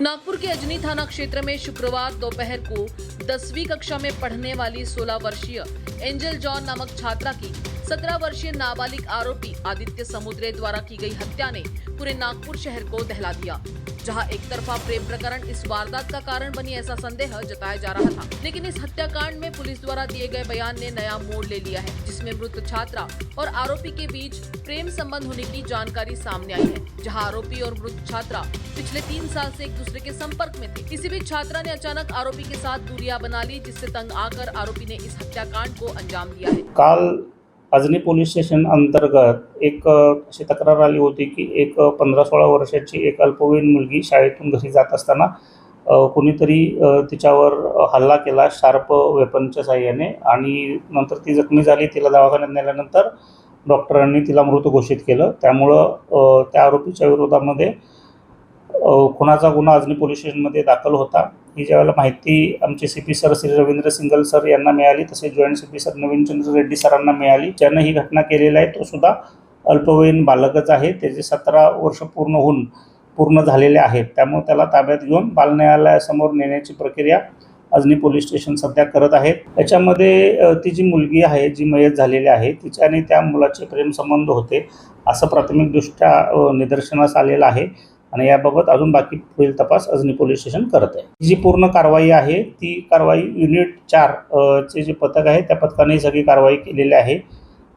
नागपुर के अजनी थाना क्षेत्र में शुक्रवार दोपहर को दसवीं कक्षा में पढ़ने वाली 16 वर्षीय एंजल जॉन नामक छात्रा की 17 वर्षीय नाबालिग आरोपी आदित्य समुद्रे द्वारा की गई हत्या ने पूरे नागपुर शहर को दहला दिया, जहाँ एक तरफा प्रेम प्रकरण इस वारदात का कारण बनी ऐसा संदेह जताया जा रहा था। लेकिन इस हत्याकांड में पुलिस द्वारा दिए गए बयान ने नया मोड़ ले लिया है, जिसमें मृत छात्रा और आरोपी के बीच प्रेम संबंध होने की जानकारी सामने आई है, जहाँ आरोपी और मृत छात्रा पिछले तीन साल से एक दूसरे के संपर्क में थे। इसी बीच छात्रा ने अचानक आरोपी के साथ दूरिया बना ली, जिससे तंग आकर आरोपी ने इस हत्याकांड को अंजाम दिया है। काल अजनी पोलीस स्टेशन अंतर्गत एक अशी तक्रार आली होती की एक पंधरा सोळा वर्षाची एक अल्पवयीन मुलगी शाळेतून घरी जात असताना कुणीतरी तिच्यावर हल्ला केला शार्प वेपनच्या साह्याने आणि नंतर ती जखमी झाली. तिला दवाखान्यात नेल्यानंतर डॉक्टरांनी तिला मृत घोषित केलं. त्यामुळं त्या आरोपीच्या विरोधामध्ये खुनाचा गुन्हा अजनी पोलीस स्टेशनमध्ये दाखल होता. ही ज्यावेळेला माहिती आमचे C P sir Shri Ravindra Singal sir यांना मिळाली तसेच joint C P sir Navinchandra Reddy सरांना मिळाली. ज्यानं ही घटना केलेली आहे तो सुद्धा अल्पवयीन बालकच आहे. त्याचे सतरा वर्ष पूर्ण होऊन पूर्ण झालेले आहेत त्यामुळे त्याला ताब्यात घेऊन बाल न्यायालयासमोर नेण्याची प्रक्रिया अजनी पोलीस स्टेशन सध्या करत आहेत त्याच्यामध्ये ती जी मुलगी आहे जी मयत झालेली आहे तिच्या आणि त्या मुलाचे प्रेमसंबंध होते असं प्राथमिकदृष्ट्या निदर्शनास आलेलं आहे. आणि याबाबत अजून बाकी पुढील तपास अजनी पोलीस स्टेशन करत आहे. जी पूर्ण कारवाई आहे ती कारवाई युनिट चार चे जे पथक आहे त्या पथकाने सगळी कारवाई केलेली आहे.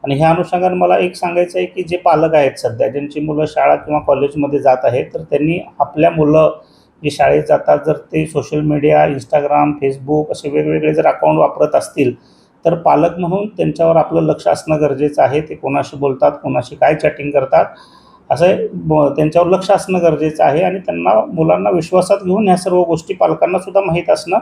आणि ह्या अनुषंगाने मला एक सांगायचं आहे की जे पालक आहेत सध्या ज्यांची मुलं शाळा किंवा कॉलेजमध्ये जात आहेत तर त्यांनी आपल्या मुलं जे शाळेत जातात जर ते सोशल मीडिया इंस्टाग्राम फेसबुक असे वेगवेगळे जर अकाउंट वापरत असतील तर पालक म्हणून त्यांच्यावर आपलं लक्ष असणं गरजेचं आहे. ते कोणाशी बोलतात कोणाशी काय चॅटिंग करतात असं ब- त्यांच्यावर लक्ष असणं गरजेचं आहे आणि त्यांना मुलांना विश्वासात घेऊन ह्या सर्व गोष्टी पालकांना सुद्धा माहीत असणं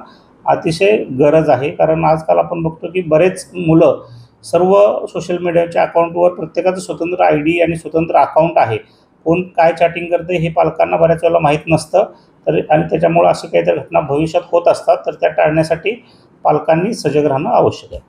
अतिशय गरज आहे. कारण आजकाल आपण बघतो की बरेच मुलं सर्व सोशल मीडियाच्या अकाउंटवर प्रत्येकाचं स्वतंत्र आय डी आणि स्वतंत्र अकाउंट आहे. कोण काय चॅटिंग करते हे पालकांना बऱ्याच वेळेला माहीत नसतं. तर आणि त्याच्यामुळं असे काहीतरी घटना भविष्यात होत असतात. तर त्या टाळण्यासाठी पालकांनी सजग राहणं आवश्यक आहे.